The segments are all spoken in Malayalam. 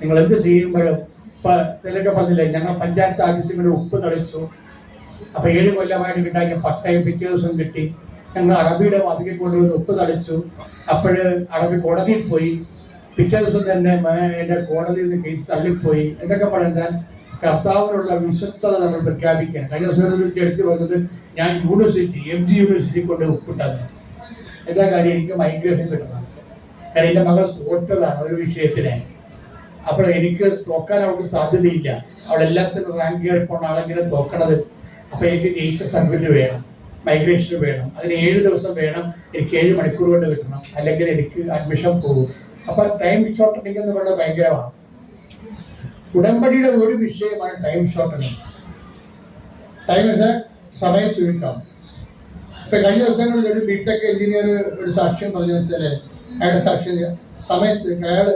നിങ്ങൾ എന്ത് ചെയ്യുമ്പോഴും ഇപ്പൊ ചിലരൊക്കെ പറഞ്ഞില്ലേ ഞങ്ങൾ പഞ്ചായത്ത് ഓഫീസിൽ കൂടി ഉപ്പ് തളിച്ചു. അപ്പൊ ഏഴ് കൊല്ലമായിട്ട് കിട്ടാൻ പട്ടയം പിറ്റേ ദിവസം കിട്ടി. ഞങ്ങൾ അറബിയുടെ വാതിക്കൽ കൊണ്ടുവന്ന് ഉപ്പ് തളിച്ചു. അപ്പോഴ് അറബി കോടതിയിൽ പോയി. പിറ്റേ ദിവസം തന്നെ എന്റെ കോടതിയിൽ നിന്ന് കേസ് തള്ളിപ്പോയി. എന്നൊക്കെ പറഞ്ഞാൽ കർത്താവിനുള്ള വിശ്വസ്തത നമ്മൾ പ്രഖ്യാപിക്കുകയാണ് കഴിഞ്ഞ ദിവസം എടുത്തു പറഞ്ഞത് ഞാൻ യൂണിവേഴ്സിറ്റി എം ജി യൂണിവേഴ്സിറ്റി കൊണ്ട് ഉപ്പിട്ടത് എന്താ കാര്യം? എനിക്ക് മൈഗ്രേഷൻ കിട്ടണം. കാര്യം എന്റെ മകൾ തോറ്റതാണ് ഒരു വിഷയത്തിനെ. അപ്പോൾ എനിക്ക് തോക്കാൻ അവൾക്ക് സാധ്യതയില്ല. അവൾ എല്ലാത്തിനും റാങ്ക് കയറി പോണ ആളെങ്ങനെ തോക്കണത്. അപ്പോൾ എനിക്ക് ജയിച്ച സർട്ടിഫിക്കറ്റ് വേണം. മൈഗ്രേഷൻ വേണം. അതിന് ഏഴ് ദിവസം വേണം എനിക്ക് ഏഴ് മണിക്കൂർ കൊണ്ട് കിട്ടണം. അല്ലെങ്കിൽ എനിക്ക് അഡ്മിഷൻ പോകും. അപ്പോൾ ടൈം ഷോർട്ടനിങ് എന്ന് പറയുന്നത് ഭയങ്കരമാണ്. ഉടമ്പടിയുടെ ഒരു വിഷയമാണ് ടൈം ഷോർട്ടനിങ് ടൈം സമയം ചുരുക്കം. ഇപ്പൊ കഴിഞ്ഞ ദിവസങ്ങളിൽ ഒരു ബിടെക് എഞ്ചിനീയർ ഒരു സാക്ഷ്യം പറഞ്ഞു വെച്ചാൽ അയാളുടെ സാക്ഷ്യം സമയം അയാൾ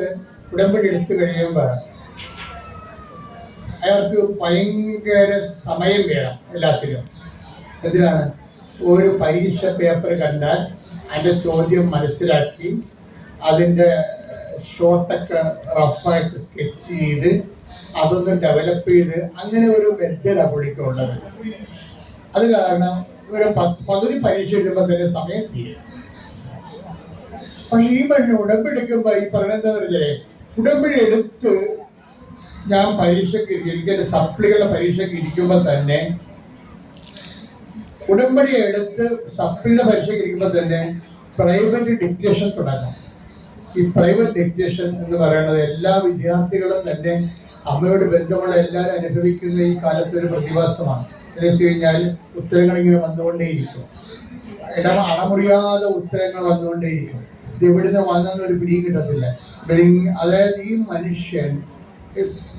ഉടമ്പടി എടുത്തു കഴിയുമ്പോൾ അയാൾക്ക് ഭയങ്കര സമയം വേണം എല്ലാത്തിനും. എന്തിനാണ്? ഒരു പരീക്ഷ പേപ്പർ കണ്ടാൽ അതിന്റെ ചോദ്യം മനസ്സിലാക്കി അതിന്റെ ഷോട്ടൊക്കെ റഫായിട്ട് സ്കെച്ച് ചെയ്ത് അതൊന്ന് ഡെവലപ്പ് ചെയ്ത് അങ്ങനെ ഒരു മെത്തേഡാണ് പുള്ളിക്കുള്ളത് അത് കാരണം ഒരു പകുതി പരീക്ഷ എഴുതുമ്പോൾ തന്നെ സമയം തീരും. പക്ഷെ ഈ മനുഷ്യൻ ഉടമ്പെടുക്കുമ്പോൾ ഈ പറയുന്നത് ഉടമ്പടി എടുത്ത് ഞാൻ പരീക്ഷയ്ക്ക് എനിക്ക് എന്റെ സപ്ലികളുടെ പരീക്ഷയ്ക്ക് ഇരിക്കുമ്പോൾ തന്നെ ഉടമ്പടി എടുത്ത് സപ്ലിയുടെ പരീക്ഷയ്ക്ക് ഇരിക്കുമ്പോൾ തന്നെ പ്രൈവറ്റ് ഡിക്റ്റേഷൻ തുടങ്ങാം. ഈ പ്രൈവറ്റ് ഡിക്റ്റേഷൻ എന്ന് പറയുന്നത് എല്ലാ വിദ്യാർത്ഥികളും തന്നെ അമ്മയോട് ബന്ധമുള്ള എല്ലാവരും അനുഭവിക്കുന്ന ഈ കാലത്ത് ഒരു പ്രതിഭാസമാണ്. എന്ന് വെച്ച് കഴിഞ്ഞാൽ ഉത്തരങ്ങൾ ഇങ്ങനെ വന്നുകൊണ്ടേയിരിക്കും. ഇടം അണമുറിയാതെ ഉത്തരങ്ങൾ വന്നുകൊണ്ടേയിരിക്കും. ഇത് എവിടുന്ന് വന്നെന്ന് ഒരു പിടിയും കിട്ടത്തില്ല. അതായത് ഈ മനുഷ്യൻ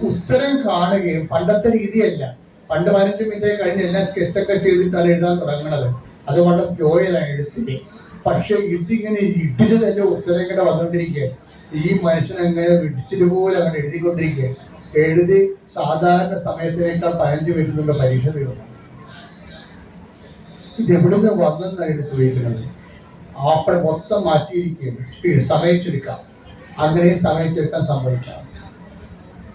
ഉത്തരം കാണുകയും പണ്ടത്തെ രീതിയല്ല. പണ്ട് പതിനഞ്ച് മിനിറ്റ് കഴിഞ്ഞ് എല്ലാം സ്കെച്ചൊക്കെ ചെയ്തിട്ടാണ് എഴുതാൻ തുടങ്ങണത്. അത് വളരെ സ്ലോയിലാണ് എഴുത്തിൽ. പക്ഷെ ഇതിങ്ങനെ ഇടിച്ച് തന്നെ ഉത്തരം ഇങ്ങനെ വന്നുകൊണ്ടിരിക്കുക ഈ മനുഷ്യൻ അങ്ങനെ പോലെ അങ്ങനെ എഴുതിക്കൊണ്ടിരിക്കുക എഴുതി സാധാരണ സമയത്തിനേക്കാൾ പതിനഞ്ച് മിനിറ്റ് പരീക്ഷ തീർന്നു. ഇത് എവിടുന്ന് വന്നെന്നാണ് ചോദിക്കുന്നത്. ആപ്പിൾ മൊത്തം മാറ്റിയിരിക്കുകയാണ് സ്പീഡ് സമയിച്ചെടുക്കാം അങ്ങനെയും സമയിച്ചെടുക്കാൻ സംഭവിക്കാം.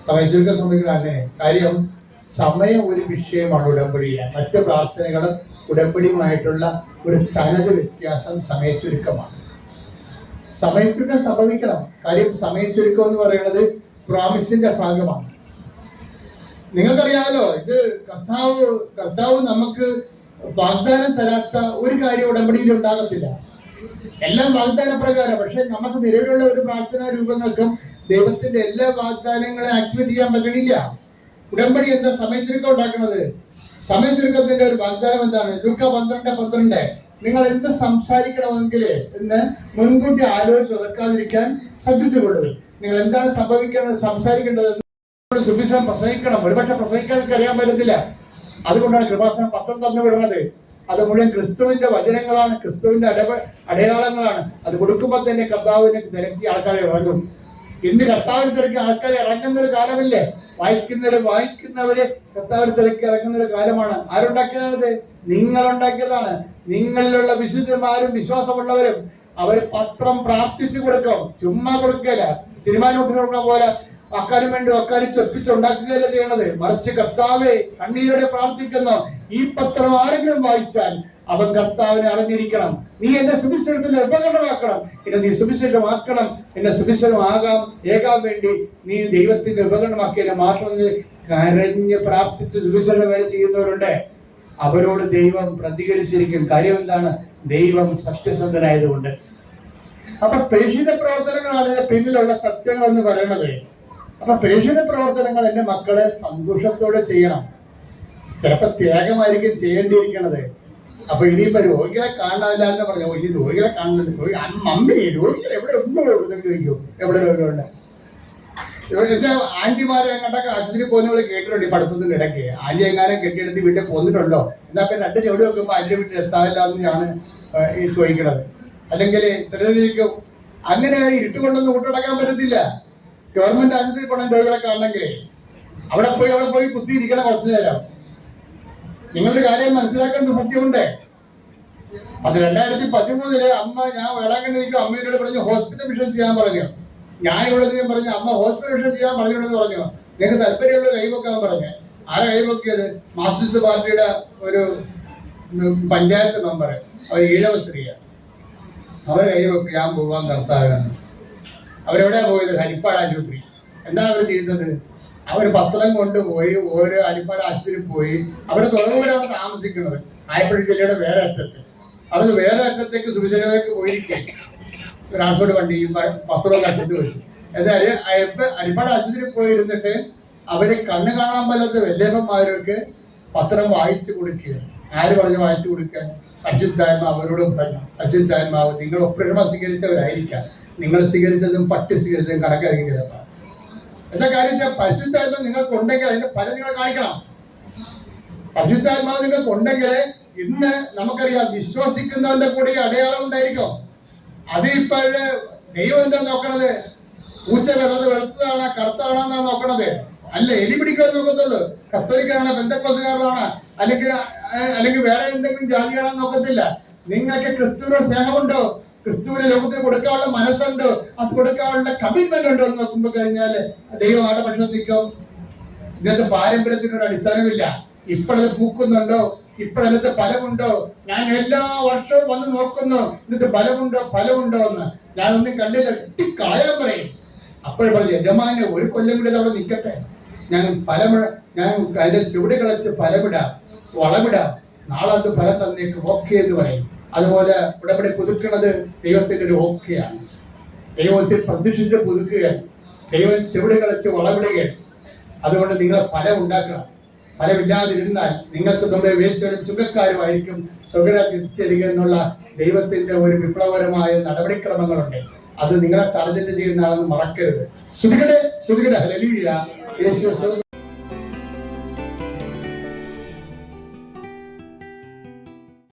സമയിച്ചെടുക്കാൻ സംഭവിക്കണം അങ്ങനെ. കാര്യം സമയം ഒരു വിഷയമാണ് ഉടമ്പടിയിൽ മറ്റ് പ്രാർത്ഥനകളും ഉടമ്പടിയുമായിട്ടുള്ള ഒരു തനത് വ്യത്യാസം സമയച്ചുരുക്കമാണ്. സമയച്ചുരുക്കം സംഭവിക്കണം. കാര്യം സമയച്ചുരുക്കം എന്ന് പറയുന്നത് പ്രോമിസിന്റെ ഭാഗമാണ്. നിങ്ങൾക്കറിയാമല്ലോ ഇത് കർത്താവ് കർത്താവ് നമുക്ക് വാഗ്ദാനം തരാത്ത ഒരു കാര്യം ഉടമ്പടിയിൽ ഉണ്ടാകത്തില്ല. എല്ലാം വാഗ്ദാന പ്രകാരം. പക്ഷെ നമുക്ക് നിലവിലുള്ള ഒരു പ്രാർത്ഥനാ രൂപങ്ങൾക്കും ദൈവത്തിന്റെ എല്ലാ വാഗ്ദാനങ്ങളെ ആക്ടിവേറ്റ് ചെയ്യാൻ പറ്റണില്ല. ഉടമ്പടി എന്താ? സമയച്ചുരുക്കം ഉണ്ടാക്കുന്നത്. സമയച്ചുരുക്കത്തിന്റെ ഒരു വാഗ്ദാനം എന്താണ്? ലുക്ക പന്ത്രണ്ട് പന്ത്രണ്ട്. നിങ്ങൾ എന്ത് സംസാരിക്കണമെങ്കിൽ എന്ന് മുൻകൂട്ടി ആലോചിച്ച് ഉറക്കാതിരിക്കാൻ ശ്രദ്ധിച്ചുകൊള്ളുക നിങ്ങൾ എന്താണ് സംഭവിക്കേണ്ടത് സംസാരിക്കേണ്ടത് സുവിശേഷം പ്രസംഗിക്കണം. ഒരുപക്ഷെ പ്രസംഗിക്കാൻ അറിയാൻ പറ്റത്തില്ല. അതുകൊണ്ടാണ് കൃപാസനം പത്രം തന്നു വിടുന്നത് അത് മുഴുവൻ ക്രിസ്തുവിന്റെ വചനങ്ങളാണ് ക്രിസ്തുവിന്റെ അടപ അടയാളങ്ങളാണ്. അത് കൊടുക്കുമ്പോൾ തന്നെ കർത്താവിനെ തിരക്കി ആൾക്കാരെ ഇറങ്ങും. ഇന്ന് കർത്താവിന് തിരക്കി ആൾക്കാരെ ഇറങ്ങുന്ന ഒരു കാലമല്ലേ? വായിക്കുന്നവര് വായിക്കുന്നവര് കർത്താവിന് തിരക്കി ഇറങ്ങുന്ന ഒരു കാലമാണ്. ആരുണ്ടാക്കിയതാണിത്? നിങ്ങൾ ഉണ്ടാക്കിയതാണ് നിങ്ങളിലുള്ള വിശുദ്ധന്മാരും വിശ്വാസമുള്ളവരും അവർ പത്രം പ്രാർത്ഥിച്ചു കൊടുക്കും. ചുമ്മാ കൊടുക്കല സിനിമ നോട്ട് പോലെ അക്കാര്യം വേണ്ടി അക്കാര്യം ചൊപ്പിച്ചുണ്ടാക്കുകയല്ല ചെയ്യണത്? മറിച്ച് കർത്താവെ കണ്ണീരോടെ പ്രാർത്ഥിക്കുന്ന. ഈ പത്രം ആരെങ്കിലും വായിച്ചാൽ അവൻ കർത്താവിനെ അറിഞ്ഞിരിക്കണം. നീ എന്നെ സുവിശേഷത്തിൽ ഉപകരണമാക്കണം. എന്നെ നീ സുവിശേഷമാക്കണം. എന്നെ സുവിശേഷമാകാം ഏകാൻ വേണ്ടി നീ ദൈവത്തിന്റെ ഉപകരണമാക്കി എന്നെ മാത്രം കരഞ്ഞ് പ്രാർത്ഥിച്ച് സുഭിശേഷം വരെ ചെയ്യുന്നവരുണ്ട്. അവരോട് ദൈവം പ്രതികരിച്ചിരിക്കും. കാര്യം എന്താണ്? ദൈവം സത്യസന്ധനായതുകൊണ്ട്. അപ്പൊ പ്രേക്ഷിത പ്രവർത്തനങ്ങളാണ് ഇതിന്റെ പിന്നിലുള്ള സത്യങ്ങൾ എന്ന് പറയുന്നത്. അപ്പൊ പ്രേക്ഷിത പ്രവർത്തനങ്ങൾ എന്റെ മക്കളെ സന്തോഷത്തോടെ ചെയ്യണം. ചിലപ്പോ ത്യാഗമായിരിക്കും ചെയ്യേണ്ടിയിരിക്കണത്. അപ്പൊ ഇനിയിപ്പോ രോഗികളെ കാണാനില്ല എന്ന് പറഞ്ഞു ഇനി രോഗികളെ കാണുന്നുണ്ട്. രോഗി മമ്മി രോഗികൾ എവിടെ ഉണ്ടോ? ചോദിക്കും. എവിടെ രോഗികളുണ്ട്? എന്റെ ആന്റിമാരെ എങ്ങോട്ടൊക്കെ ആശുപത്രി പോകുന്നവൾ കേട്ടിട്ടുണ്ട് ഈ പഠിത്തത്തിന്റെ ഇടയ്ക്ക്. ആന്റി എങ്ങാനും കെട്ടിയെടുത്ത് വീട്ടിൽ പോന്നിട്ടുണ്ടോ? എന്നാ പിന്നെ രണ്ട് ചെവിടെ വെക്കുമ്പോൾ ആന്റി വീട്ടിൽ എത്താനില്ല എന്നാണ് ചോദിക്കുന്നത് അല്ലെങ്കിൽ ചിലരിക്കും അങ്ങനെ ഇരുട്ടുകൊണ്ടൊന്നും കൂട്ടടക്കാൻ പറ്റത്തില്ല. ഗവൺമെന്റ് ആശുപത്രി പോകണം രോഗികളെ കാണണമെങ്കിൽ അവിടെ പോയി അവിടെ പോയി കുത്തിയിരിക്കണം കുറച്ചു നേരം. നിങ്ങളുടെ കാര്യം മനസ്സിലാക്കേണ്ട സത്യമുണ്ട്. അത് രണ്ടായിരത്തി പതിമൂന്നിൽ അമ്മ ഞാൻ വേളാങ്കണ്ണി നിൽക്കും അമ്മയോട് പറഞ്ഞു ഹോസ്പിറ്റൽ മിഷൻ ചെയ്യാൻ പറഞ്ഞു. ഞാൻ ഇവിടെ നിന്ന് പറഞ്ഞു അമ്മ ഹോസ്പിറ്റൽ മിഷൻ ചെയ്യാൻ പറഞ്ഞിട്ടുണ്ടെന്ന് പറഞ്ഞു. നിങ്ങൾക്ക് താല്പര്യമുള്ള കൈവെക്കാൻ പറഞ്ഞു. ആരെ കൈവെക്കിയത് മാർക്സിസ്റ്റ് പാർട്ടിയുടെ ഒരു പഞ്ചായത്ത് മെമ്പർ അവർ ഈഴവ സ്ത്രീയാണ്. അവർ കൈവെക്ക് ഞാൻ പോകാൻ കർത്താവാണ് അവരെവിടെയാ പോയത്? ഹരിപ്പാട് ആശുപത്രി. എന്താ അവർ ചെയ്യുന്നത്? അവർ പത്രം കൊണ്ടുപോയി ഓരോ ഹരിപ്പാട് ആശുപത്രിയിൽ പോയി അവിടെ തുറവൂരാണ് താമസിക്കുന്നത്. ആലപ്പുഴ ജില്ലയുടെ വേറെ അറ്റത്ത്. അവിടെ വേറെ അറ്റത്തേക്ക് സുവിശേഷകർക്ക് പോയിരിക്കെ. ട്രാൻസ്പോർട്ട് വണ്ടിയും പത്രവും കച്ചത്ത് വെച്ചു. എന്തായാലും ഹരിപ്പാട് ആശുപത്രിയിൽ പോയിരുന്നിട്ട് അവർ കണ്ണ് കാണാൻ പറ്റാത്ത വല്യപ്പന്മാർക്ക് പത്രം വായിച്ചു കൊടുക്കുകയാണ്. ആര് പറഞ്ഞ് വായിച്ചു കൊടുക്കാൻ? പരിശുദ്ധാത്മാവ് അവരോട് പറഞ്ഞു. പരിശുദ്ധാത്മാവ് നിങ്ങൾ ഒപ്രമ സ്വീകരിച്ചവരായിരിക്കാം. നിങ്ങൾ സ്വീകരിച്ചതും പട്ടി സ്വീകരിച്ചതും കണക്കായിരിക്കും ചിലപ്പോൾ എന്താ കാര്യം പരിശുദ്ധാത്മ നിങ്ങൾക്കുണ്ടെങ്കിൽ അതിന്റെ ഫലം നിങ്ങൾ കാണിക്കണം. പരിശുദ്ധാത്മാവ് നിങ്ങൾക്ക് ഉണ്ടെങ്കിൽ ഇന്ന് നമുക്കറിയാം വിശ്വസിക്കുന്നവന്റെ കൂടെ അടയാളം ഉണ്ടായിരിക്കും. അത് ഇപ്പോഴ് ദൈവം എന്താ നോക്കണത്? പൂച്ച വെള്ളത് വെളുത്തതാണോ കറുത്താണോ നോക്കണത്? അല്ല എലി പിടിക്കാൻ നോക്കത്തുള്ളൂ. കത്തോലിക്കാണ് ബന്ധക്കോസുകാരനാണ് അല്ലെങ്കിൽ അല്ലെങ്കിൽ വേറെ എന്തെങ്കിലും ജാതികളാണെന്ന് നോക്കത്തില്ല. നിങ്ങൾക്ക് ക്രിസ്തുവിനോട് സ്നേഹമുണ്ടോ? ക്രിസ്തുവിന് ലോകത്തിന് കൊടുക്കാനുള്ള മനസ്സുണ്ട്. അത് കൊടുക്കാനുള്ള കമ്മിറ്റ്മെന്റ് ഉണ്ടോ എന്ന് നോക്കുമ്പോൾ കഴിഞ്ഞാൽ ദൈവം ആടെ പക്ഷം നിൽക്കും? ഇതിനകത്ത് പാരമ്പര്യത്തിനൊരു അടിസ്ഥാനമില്ല. ഇപ്പോഴത് പൂക്കുന്നുണ്ടോ? ഇപ്പോഴത്തെ ഫലമുണ്ടോ? ഞാൻ എല്ലാ വർഷവും വന്ന് നോക്കുന്നു. ഇന്നത്തെ ഫലമുണ്ടോ? ഫലമുണ്ടോ എന്ന്. ഞാനൊന്നും കണ്ടില്ല. കിട്ടി കളയാൻ പറയും. അപ്പോൾ പറഞ്ഞു യജമാന് ഒരു കൊല്ലം കൂടി അവിടെ നിൽക്കട്ടെ. ഞാൻ ഫലം ഞാൻ അതിന്റെ ചുവട് കളച്ച് ഫലമിടാം വളമിടാം. നാളെ അത് ഫലം തന്നേക്കും. ഓക്കെ എന്ന് പറയും. അതുപോലെ ഉടമ്പടി പുതുക്കുന്നത് ദൈവത്തിന്റെ ഒരു ഓക്കെയാണ്. ദൈവത്തിൽ പ്രതീക്ഷിച്ച് പുതുക്കുകയാണ്. ദൈവം ചുവട് കളച്ച് വളമിടുകയാണ് അതുകൊണ്ട് നിങ്ങൾ ഫലം ഉണ്ടാക്കണം. ഫലമില്ലാതിരുന്നാൽ നിങ്ങൾക്ക് നമ്മുടെ വേശ്വരും ചുങ്കക്കാരുമായിരിക്കും സ്വകരാജ് തിരിച്ചരിക എന്നുള്ള ദൈവത്തിന്റെ ഒരു വിപ്ലവകരമായ നടപടിക്രമങ്ങളുണ്ട്. അത് നിങ്ങളെ തടഞ്ഞിട്ട് ചെയ്യുന്നതാണെന്ന് മറക്കരുത്. ശ്രുതികടെ ശ്രുതികടെ ഹലലിയ യേശു